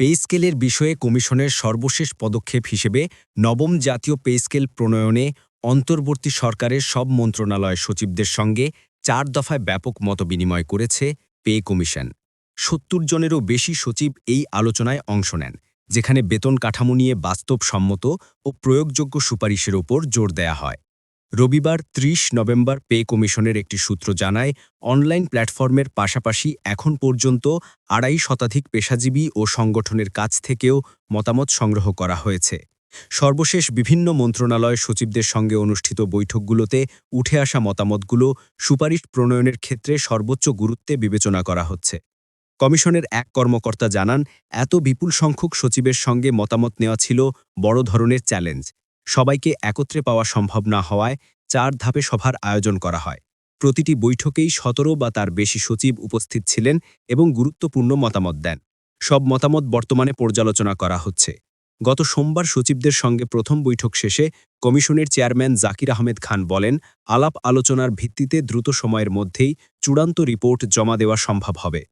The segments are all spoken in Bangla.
পে স্কেলের বিষয়ে কমিশনের সর্বশেষ পদক্ষেপ হিসেবে নবম জাতীয় পে স্কেল প্রণয়নে অন্তর্বর্তী সরকারের সব মন্ত্রণালয় সচিবদের সঙ্গে চার দফায় ব্যাপক মতবিনিময় করেছে পে কমিশন। সত্তর জনেরও বেশি সচিব এই আলোচনায় অংশ নেন, যেখানে বেতন কাঠামো নিয়ে বাস্তবসম্মত ও প্রয়োগযোগ্য সুপারিশের ওপর জোর দেয়া হয়। রবিবার ৩০ নভেম্বর পে কমিশনের একটি সূত্র জানায়, অনলাইন প্ল্যাটফর্মের পাশাপাশি এখন পর্যন্ত আড়াই শতাধিক পেশাজীবী ও সংগঠনের কাছ থেকেও মতামত সংগ্রহ করা হয়েছে। সর্বশেষ বিভিন্ন মন্ত্রণালয় সচিবদের সঙ্গে অনুষ্ঠিত বৈঠকগুলোতে উঠে আসা মতামতগুলো সুপারিশ প্রণয়নের ক্ষেত্রে সর্বোচ্চ গুরুত্বে বিবেচনা করা হচ্ছে। কমিশনের এক কর্মকর্তা জানান, এত বিপুল সংখ্যক সচিবের সঙ্গে মতামত নেওয়া ছিল বড় ধরনের চ্যালেঞ্জ। সবাইকে একত্রে পাওয়া সম্ভব না হওয়ায় চার ধাপে সভার আয়োজন করা হয়। প্রতিটি বৈঠকেই সতেরো বা তার বেশি সচিব উপস্থিত ছিলেন এবং গুরুত্বপূর্ণ মতামত দেন। সব মতামত বর্তমানে পর্যালোচনা করা হচ্ছে। গত সোমবার সচিবদের সঙ্গে প্রথম বৈঠক শেষে কমিশনের চেয়ারম্যান জাকির আহমেদ খান বলেন, আলাপ আলোচনার ভিত্তিতে দ্রুত সময়ের মধ্যেই চূড়ান্ত রিপোর্ট জমা দেওয়া সম্ভব হবে।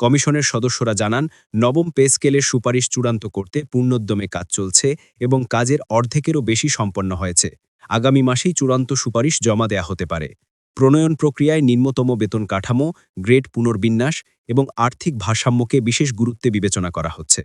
কমিশনের সদস্যরা জানান, নবম পে স্কেলের সুপারিশ চূড়ান্ত করতে পূর্ণোদ্যমে কাজ চলছে এবং কাজের অর্ধেকেরও বেশি সম্পন্ন হয়েছে। আগামী মাসেই চূড়ান্ত সুপারিশ জমা দেয়া হতে পারে। প্রণয়ন প্রক্রিয়ায় নিম্নতম বেতন কাঠামো, গ্রেড পুনর্বিন্যাস এবং আর্থিক ভারসাম্যকে বিশেষ গুরুত্বে বিবেচনা করা হচ্ছে।